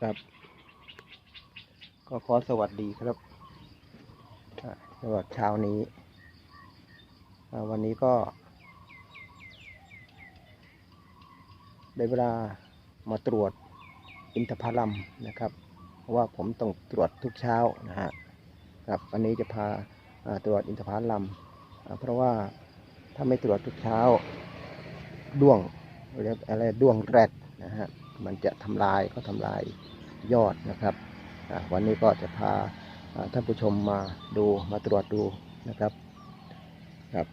ครับ ก็ขอสวัสดีครับอ่าสำหรับเช้านี้ วันนี้ก็ ได้เวลามาตรวจอินทผลัมนะครับ เพราะว่าผมต้องตรวจทุกเช้านะฮะครับวันนี้จะพาตรวจอินทผลัมเพราะว่าถ้าไม่ตรวจทุกเช้าด้วงเรียกอะไรด้วงแรดนะฮะ มันจะทำลายก็ทำลายยอดนะครับ วันนี้ก็จะพาท่านผู้ชมมาดูมาตรวจดูนะครับครับ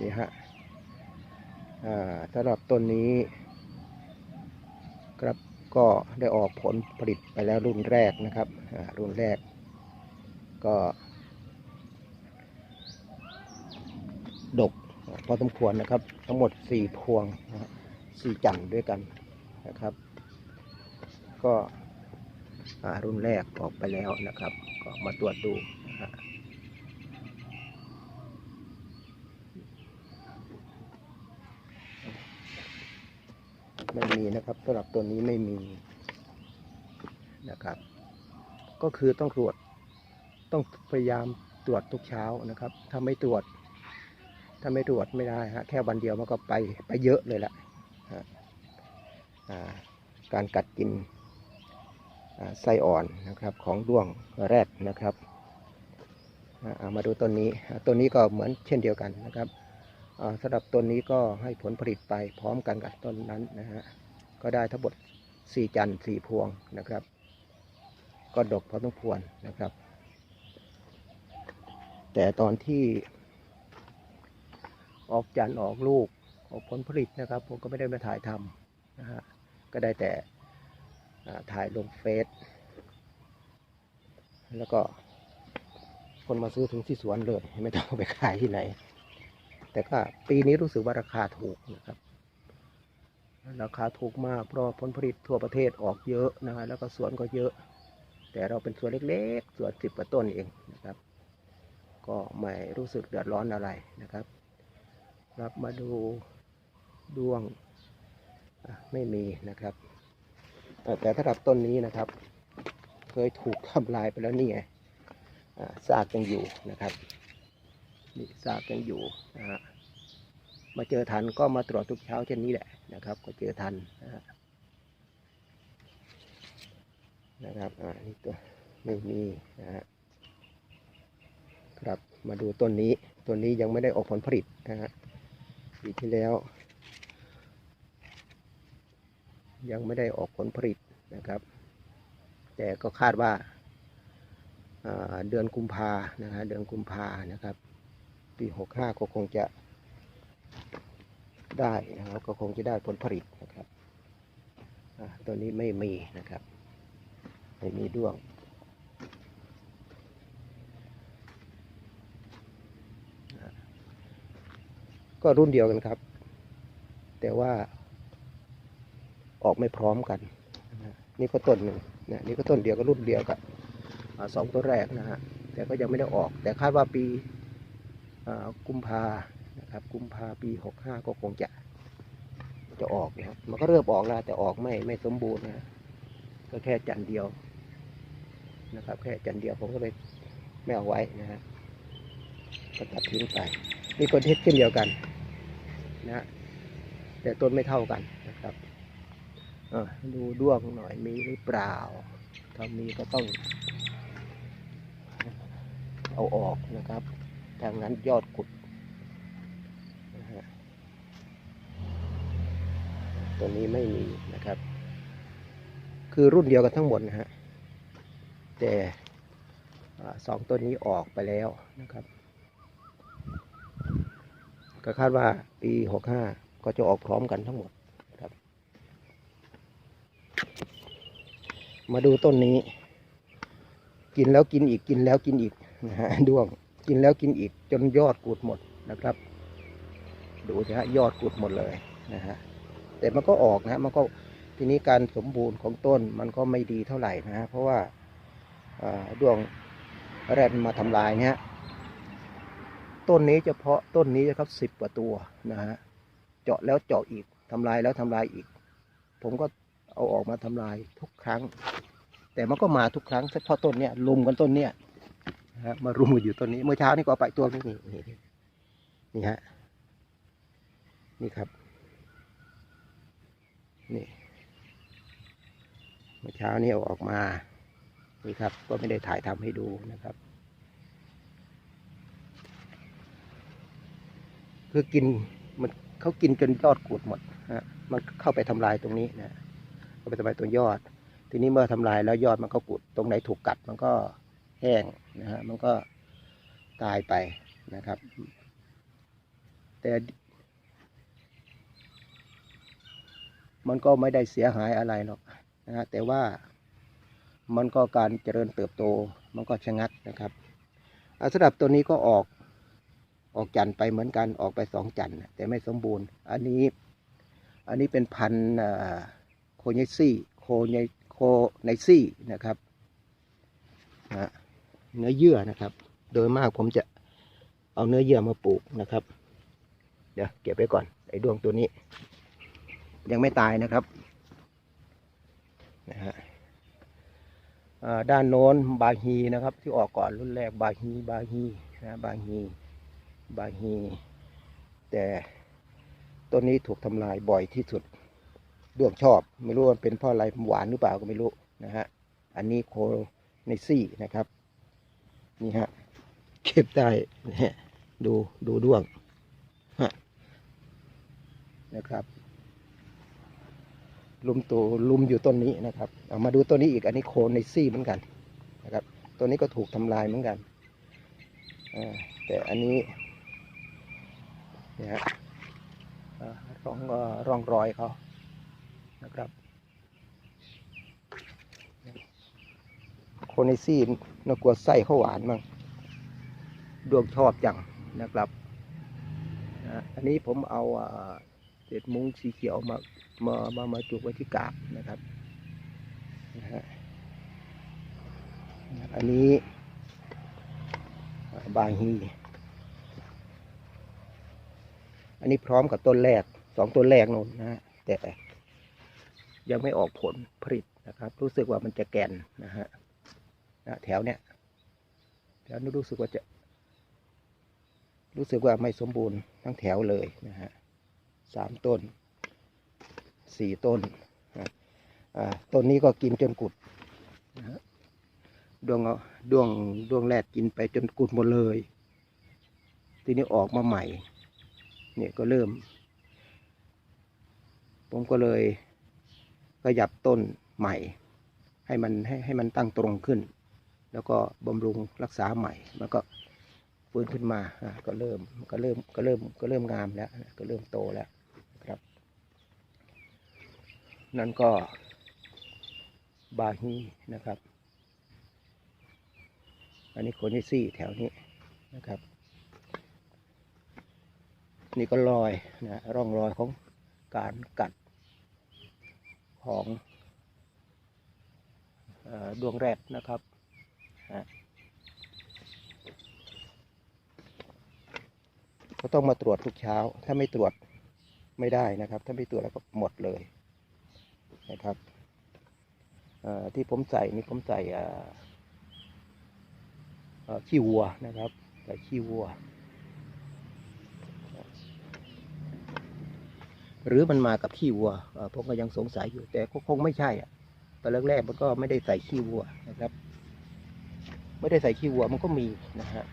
นี่ฮะสำหรับต้นนี้ครับก็ได้ออกผลผลิตไปแล้วรุ่นแรกนะครับรุ่นแรกก็ดกพอสมควรนะครับ ทั้งหมด 4 พวงนะฮะสี่จันด้วยกัน นะครับ ก็รุ่นแรกออกไปแล้วนะครับ ก็มาตรวจดูนะไม่มีนะครับสำหรับตัวนี้ไม่มีนะครับ ก็คือต้องตรวจต้องพยายามตรวจทุกเช้านะครับ ถ้าไม่ตรวจ ถ้าไม่ตรวจไม่ได้ฮะแค่วันเดียวมันก็ไปไปเยอะเลยละฮะ การกัดกินไส้อ่อนนะครับของด้วงแรดนะครับาเอามาดูต้นนี้ต้นนี้ก็เหมือนเช่นเดียวกันนะครับสำหรับต้นนี้ก็ให้ผลผลิตไปพร้อมกันกับต้นนั้นนะฮะก็ได้ทั้งหมดสี่จันทร์สี่พวงนะครับ ก็ดกพอสมควรนะครับ แต่ตอนที่ออกจันทร์ออกลูกออกผลผลิตนะครับ ผมก็ไม่ได้มาถ่ายทำนะฮะ ก็ได้แต่ถ่ายลงเฟซแล้วก็คนมาซื้อถึงที่สวนเลย ไม่ต้องไปขายที่ไหน แต่ก็ปีนี้รู้สึกว่าราคาถูกนะครับ ราคาถูกมากเพราะผลผลิตทั่วประเทศออกเยอะนะฮะแล้วก็สวนก็เยอะ แต่เราเป็นสวนเล็กๆ สวนสิบกว่าต้นเองนะครับ ก็ไม่รู้สึกเดือดร้อนอะไรนะครับ รับมาดูดวง ไม่มีนะครับแต่ถ้ารับต้นนี้นะครับ เคยถูกทำลายไปแล้วนี่ไงซากยังอยู่นะครับนี่ซากยังอยู่นะฮะมาเจอทันก็มาตรวจทุกเช้าเช่นนี้แหละนะครับ ก็เจอทันนะฮะนะครับอ่านี่ตัวไม่มีนะฮะครับมาดูต้นนี้ต้นนี้ยังไม่ได้ออกผลผลิตนะฮะปีที่แล้ว ยังไม่ได้ออกผลผลิตนะครับ แต่ก็คาดว่าเดือนกุมภานะฮะเดือนกุมภานะครับ ปีหกห้าก็คงจะได้นะครับก็คงจะได้ผลผลิตนะครับตัวนี้ไม่มีนะครับ ไม่มีด้วง ก็รุ่นเดียวกันครับ แต่ว่า ออกไม่พร้อมกันนี่ก็ต้นหนึ่งนะนี่ก็ต้นเดียวก็รุ่นเดียวกับสองตัวแรกนะฮะแต่ก็ยังไม่ได้ออก แต่คาดว่าปีกุมภานะครับกุมภาปีหกห้าก็คงจะจะออกนะครับมันก็เริ่มออกแล้วแต่ออกไม่ไม่สมบูรณ์นะก็แค่จันท์เดียวนะครับ แค่จันท์เดียวผมก็เลยไม่เอาไว้นะฮะก็ตัดทิ้งไปนี่ก็เท็เช่นเดียวกันนะฮะแต่ต้นไม่เท่ากัน ดูด้วงหน่อยมีหรือเปล่า ถ้ามีก็ต้อง เอาออกนะครับทางนั้นยอดกุดนะฮะตัวนี้ไม่มีนะครับ คือรุ่นเดียวกันทั้งหมดนะฮะ แต่สองตัวนี้ออกไปแล้วนะครับ ก็คาดว่าปีหกห้าก็จะออกพร้อมกันทั้งหมดครับ มาดูต้นนี้ กินแล้วกินอีกกินแล้วกินอีกนะฮะด้วงกินแล้วกินอีกจนยอดกูดหมดนะครับ ดูสิฮะยอดกุดหมดเลยนะฮะแต่มันก็ออกนะฮะมันก็ทีนี้การสมบูรณ์ของต้นมันก็ไม่ดีเท่าไหร่นะฮะเพราะว่าอ่าดวงแรดมาทำลายเนี่ยต้นนี้เฉพาะต้นนี้นะครับสิบกว่าตัวนะฮะเจาะแล้วเจาะอีกทำลายแล้วทำลายอีก ผมก็ เอาออกมาทำลายทุกครั้ง แต่มันก็มาทุกครั้งเฉพาะต้นเนี้ยลุมกันต้นเนี้ยนะฮะมารุมกันอยู่ต้นนี้เมื่อเช้านี่ก็เอาไปตัวนึงนี่นี่นี่นี่ฮะนี่ครับนี่เมื่อเช้านี่เอาออกมานี่ครับ ก็ไม่ได้ถ่ายทำให้ดูนะครับ คือกินมันเขากินจนยอดกูดหมดฮะมันเข้าไปทำลายตรงนี้นะ เข้าไปทำลายตัวยอด ทีนี้เมื่อทำลายแล้วยอดมันก็กุด ตรงไหนถูกกัดมันก็แห้งนะฮะมันก็ตายไปนะครับ แต่มันก็ไม่ได้เสียหายอะไรหรอกนะฮะแต่ว่ามันก็การเจริญเติบโตมันก็ชะงักนะครับอ่าสำหรับตัวนี้ก็ออกออกจันทร์ไปเหมือนกันออกไปสองจันทร์แต่ไม่สมบูรณ์ อันนี้อันนี้เป็นพันธุ์ โคเนซี่โคเนโคไนซี่นะครับนะเนื้อเยื่อนะครับ โดยมากผมจะเอาเนื้อเยื่อมาปลูกนะครับ เดี๋ยวเก็บไว้ก่อนไอ้ดวงตัวนี้ ยังไม่ตายนะครับนะฮะด้านโน้นบาฮีนะครับ ที่ออกก่อนรุ่นแรกบาฮีบาฮีนะบาฮีบาฮีแต่ต้นนี้ถูกทำลายบ่อยที่สุด ด้วงชอบ ไม่รู้ว่าเป็นเพราะอะไรหวานหรือเปล่าก็ไม่รู้นะฮะอันนี้โคไนซี่นะครับ นี่ฮะเก็บได้นะฮะดูดูด้วงฮะนะครับลุมตัวลุมอยู่ต้นนี้นะครับเอามาดูต้นนี้อีกอันนี้โคในซี่เหมือนกันนะครับตัวนี้ก็ถูกทำลายเหมือนกันแต่อันนี้เนี่ยฮะร่องร่องรอยเขา นะครับโคนในซี่น่ากลัวไส้เขาวหวานมั้งดวงชอบจังนะครับอันนี้ผมเอาเศษมุ้งสีเขียวมามามามาจุกไว้ที่กาบนะครับนะฮะอันนี้อ่าบาฮีอันนี้พร้อมกับต้นแรกสองต้นแรกนู่นนะฮะแต่ ยังไม่ออกผลผลิตนะครับ รู้สึกว่ามันจะแก่นนะฮะนะแถวเนี้ยแถวนี้รู้สึกว่าจะ รู้สึกว่าไม่สมบูรณ์ทั้งแถวเลยนะฮะสามต้นสี่ต้นอ่าต้นนี้ก็กินจนกุดนะฮะดวงดวงดวงแรกกินไปจนกุดหมดเลย ทีนี้ออกมาใหม่ เนี่ยก็เริ่ม ผมก็เลย ขยับต้นใหม่ ให้มันให้ให้มันตั้งตรงขึ้น แล้วก็บำรุงรักษาใหม่ มันก็ฟื้นขึ้นมาอะก็เริ่มก็เริ่มก็เริ่มก็เริ่มงามแล้วก็เริ่มโตแล้วนะครับ นั่นก็บาฮีนะครับ อันนี้โคนิซี่แถวนี้นะครับ นี่ก็รอยนะร่องรอยของการกัด ของออดวงแรดนะครับก็ต้องมาตรวจทุกเช้า ถ้าไม่ตรวจไม่ได้นะครับ ถ้าไม่ตรวจแล้วก็หมดเลยนะครับที่ผมใส่นี่ผมใส่ขี้วัวนะครับ ใส่ขี้วัว หรือมันมากับขี้วัวผมก็ยังสงสัยอยู่แต่ก็คงไม่ใช่อะตอนแรกๆมันก็ไม่ได้ใส่ขี้วัวนะครับ ไม่ได้ใส่ขี้วัวมันก็มีนะฮะ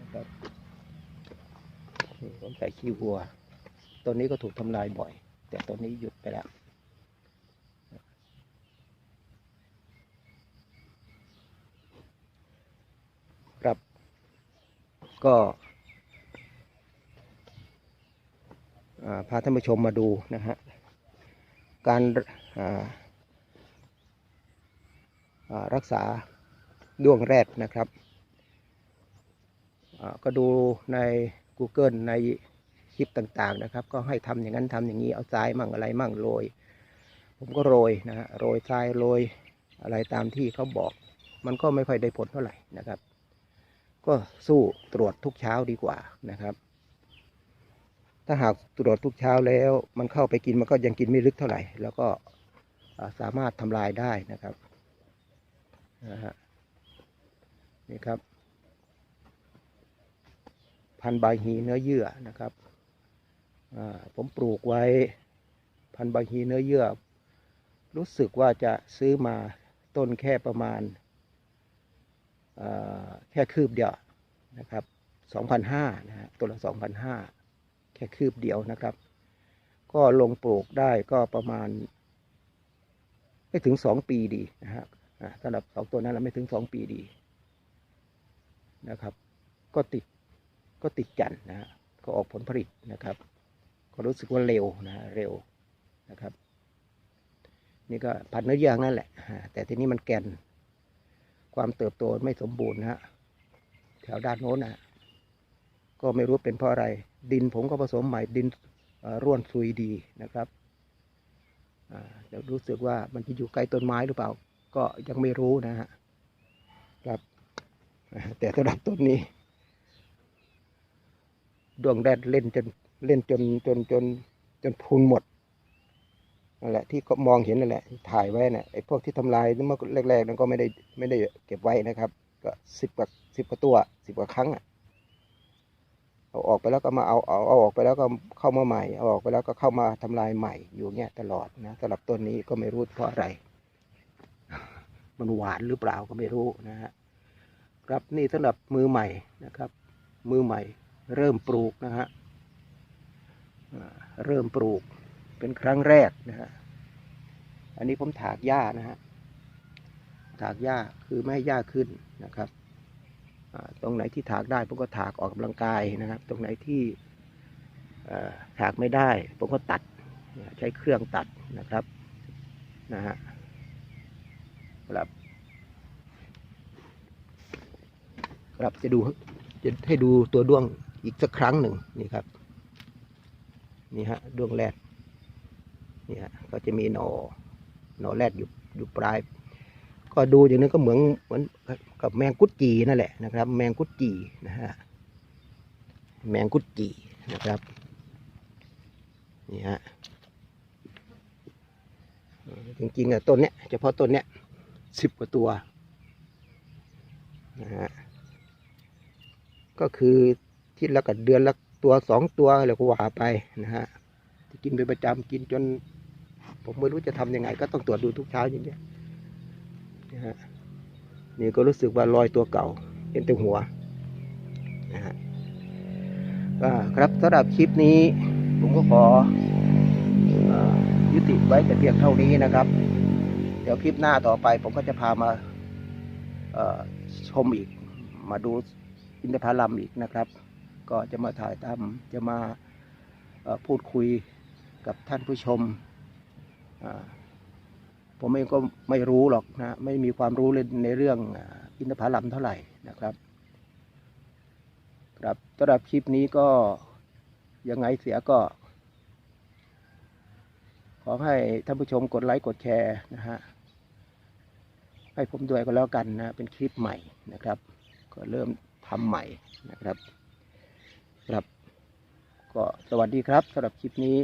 นะครับผมใส่ขี้วัวตัวนี้ก็ถูกทำลายบ่อย แต่ตัวนี้หยุดไปแล้วครับก็ อ่า พาท่านผู้ชมมาดูนะฮะการรักษาด้วงแรดนะครับ ก็ดูใน Google ในคลิปต่างๆนะครับ ก็ให้ทำอย่างนั้นทำอย่างนี้เอาทรายมั่งอะไรมั่งโรย ผมก็โรยนะฮะโรยทรายโรยอะไรตามที่เขาบอก มันก็ไม่ค่อยได้ผลเท่าไหร่นะครับ ก็สู้ตรวจทุกเช้าดีกว่านะครับ ถ้าหากตรวจทุกเช้าแล้ว มันเข้าไปกินมันก็ยังกินไม่ลึกเท่าไหร่ แล้วก็สามารถทำลายได้นะครับนะฮะนี่ครับ พันใบหีเนื้อเยื่อนะครับผมปลูกไว้พันใบหีเนื้อเยื่อ รู้สึกว่าจะซื้อมาต้นแค่ประมาณแค่คืบเดียวนะครับ2,500นะฮะต้นละ2,500 ค่คืบเดียวนะครับ ก็ลงปลูกได้ก็ประมาณ ไม่ถึงสองปีดีนะฮะสำหรับสองตัวนั้นเราไม่ถึงสองปีดีนะครับ ก็ติดก็ติดจันนะฮะก็ออกผลผลิตนะครับ ก็รู้สึกว่าเร็วนะเร็วนะครับ นี่ก็พันธุ์เนื้อยางนั่นแหละ แต่ทีนี้มันแก่นความเติบโตไม่สมบูรณ์นะฮะแถวด้านโน้นนะก็ไม่รู้เป็นเพราะอะไร ดินผมก็ผสมใหม่ดินร่วนซุยดีนะครับเดี๋ยวรู้สึกว่ามันจะอยู่ใกล้ต้นไม้หรือเปล่า ก็ยังไม่รู้นะฮะครับแต่สำหรับต้นนี้ ดวงแดดเล่นจนเล่นจนจนจนจนพุนหมดนั่นแหละที่ก็มองเห็นนั่นแหละ ถ่ายไว้น่ะไอ้พวกที่ทำลายเมื่อแรกๆนั้นก็ไม่ได้ไม่ได้เก็บไว้นะครับ ก็สิบกว่าสิบกว่าตัวสิบกว่าครั้งอะ เอาออกไปแล้วก็มาเอาเอาเอาออกไปแล้วก็เข้ามาใหม่เอาออกไปแล้วก็เข้ามาทำลายใหม่อยู่เงี้ยตลอดนะสำหรับต้นนี้ก็ไม่รู้เพราะอะไร มันหวานหรือเปล่าก็ไม่รู้นะฮะครับนี่สำหรับมือใหม่นะครับ มือใหม่ เริ่มปลูกนะฮะเริ่มปลูกเป็นครั้งแรกนะฮะอันนี้ผมถากหญ้านะฮะถากหญ้าคือไม่ให้หญ้าขึ้นนะครับ ตรงไหนที่ถากได้ผมก็ถากออกกำลังกายนะครับ ตรงไหนที่ถากไม่ได้ผมก็ตัดใช้เครื่องตัดนะครับนะฮะครับครับจะดูจะให้ดูตัวด้วงอีกสักครั้งหนึ่งนี่ครับนี่ฮะด้วงแรดนี่ฮะก็จะมีหนอหนอแรดอยู่อยู่ปลาย ก็ดูอย่างนั้ก็เหมือนเหมือนกับแมงกุดจีนั่นแหละนะครับ แมงกุดจีนะฮะแมงกุดจีนะครับนี่ฮะจริงๆอะต้นเนี้ยเฉพาะต้นเนี้ยสิบกว่าตัวนะฮะก็คือที่ละกับเดือนละตัวสองตัวอะไรก็ว่าไปนะฮะกินเป็นประจำกินจน ผมไม่รู้จะทำยังไง ก็ต้องตรวจดูทุกเช้าอย่างเงี้ย นะฮะนี่ก็รู้สึกว่าลอยตัวเก่าเห็นแต่หัวนะฮะก็ครับสำหรับคลิปนี้ผมก็ขอยุติไว้แต่เพียงเท่านี้นะครับ เดี๋ยวคลิปหน้าต่อไป ผมก็จะพามาชมอีก มาดูอินทผลัมอีกนะครับ ก็จะมาถ่ายทำจะมาพูดคุยกับท่านผู้ชมอ่า ผมเองก็ไม่รู้หรอกนะไม่มีความรู้เลยในเรื่องอินทผลัมเท่าไหร่นะครับครับสำหรับคลิปนี้ก็ยังไงเสียก็ ขอให้ท่านผู้ชมกดไลค์กดแชร์นะฮะให้ผมด้วยก็แล้วกันนะเป็นคลิปใหม่นะครับ ก็เริ่มทำใหม่นะครับครับ ก็สวัสดีครับสำหรับคลิปนี้